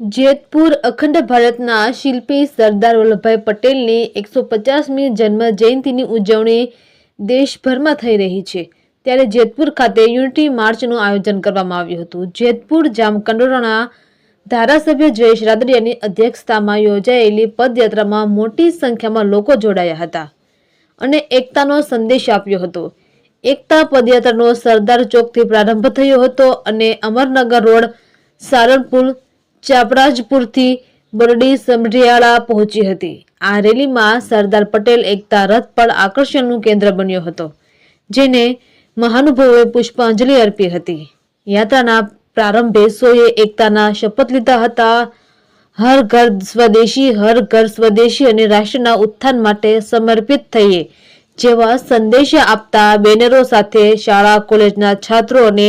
જેતપુર અખંડ ભારતના શિલ્પી સરદાર વલ્લભભાઈ પટેલની એકસો પચાસમી જન્મ જયંતિની ઉજવણી દેશભરમાં થઈ રહી છે. ત્યારે જેતપુર ખાતે યુનિટી માર્ચનું આયોજન કરવામાં આવ્યું હતું. જેતપુર જામકંડોરાના ધારાસભ્ય જયેશ રાદડિયાની અધ્યક્ષતામાં યોજાયેલી પદયાત્રામાં મોટી સંખ્યામાં લોકો જોડાયા હતા અને એકતાનો સંદેશ આપ્યો હતો. એકતા પદયાત્રાનો સરદાર ચોકથી પ્રારંભ થયો હતો અને અમરનગર રોડ સારણપુર ચાપરાજપુરથી બરડી સમઢિયાળા પહોંચી હતી. આ રેલીમાં સરદાર પટેલ એકતા રથ પણ આકર્ષણનું કેન્દ્ર બન્યો હતો, જેને મહાનુભાવોએ પુષ્પાંજલિ અર્પી હતી. યાત્રાના પ્રારંભે સોએ એકતાના શપથ લીધા હતા. હર ઘર સ્વદેશી, હર ઘર સ્વદેશી અને રાષ્ટ્રના ઉત્થાન માટે સમર્પિત થઈએ જેવા સંદેશા આપતા બેનરો સાથે શાળા, કોલેજના છાત્રો અને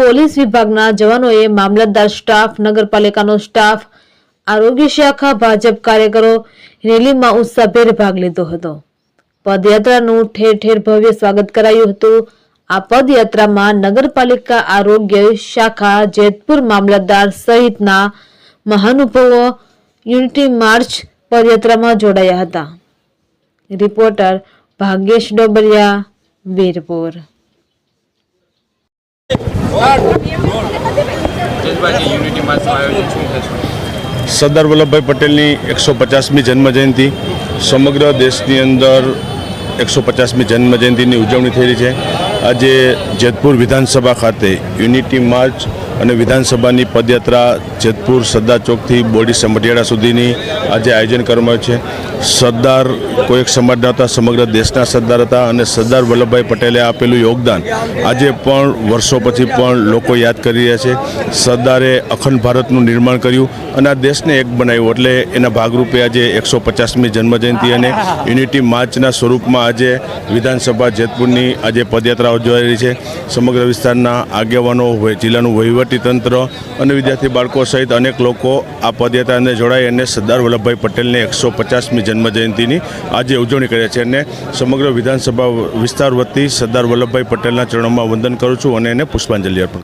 પોલીસ વિભાગના જવાનોએ મામલતદાર સ્ટાફ, નગરપાલિકાનો સ્ટાફ, આરોગ્ય શાખા, ભાજપ કાર્યકરો, રેલીમાં ઉત્સાહભેર ભાગ લીધો હતો. પદયાત્રાનું ઠેર ઠેર ભવ્ય સ્વાગત કરાયું હતું. આ પદયાત્રામાં નગરપાલિકા, આરોગ્ય શાખા, જેતપુર મામલતદાર સહિતના મહાનુભાવો યુનિટી માર્ચ પદયાત્રામાં જોડાયા હતા. રિપોર્ટર ભાગ્યેશ ડોબરિયા, વીરપુર જજબાજી યુનિટી માર્ચનું આયોજન શું થશે સરદાર વલ્લભભાઈ પટેલની એકસો પચાસમી જન્મજયંતિ. સમગ્ર દેશની અંદર એકસો પચાસમી જન્મજયંતિની ઉજવણી થઈ રહી છે. આજે જેતપુર વિધાનસભા ખાતે યુનિટી માર્ચ અને વિધાનસભાની પદયાત્રા જેતપુર સરદાર ચોકથી બોડી સમઢિયાળા સુધીની આજે આયોજન કરવામાં આવ્યું છે. સરદાર કોઈ એક સમાજના હતા, સમગ્ર દેશના સરદાર હતા અને સરદાર વલ્લભભાઈ પટેલે આપેલું યોગદાન આજે પણ વર્ષો પછી પણ લોકો યાદ કરી રહ્યા છે. સરદારે અખંડ ભારતનું નિર્માણ કર્યું અને આ દેશને એક બનાવ્યું એટલે એના ભાગરૂપે આજે એકસો પચાસમી જન્મજયંતિ અને યુનિટી માર્ચના સ્વરૂપમાં આજે વિધાનસભા જેતપુરની આજે પદયાત્રા ઉજવાઈ રહી છે. સમગ્ર વિસ્તારના આગેવાનો જિલ્લાનું જિલ્લાનું વહીવટીતંત્ર અને વિદ્યાર્થી બાળકો સહિત અનેક લોકો આ પદયાત્રાને જોડાઈ અને સરદાર વલ્લભભાઈ પટેલની એકસો પચાસમી જન્મજયંતિની આજે ઉજવણી કરે છે અને સમગ્ર વિધાનસભા વિસ્તાર વતી સરદાર વલ્લભભાઈ પટેલના ચરણોમાં વંદન કરું છું અને એને પુષ્પાંજલિ અર્પણ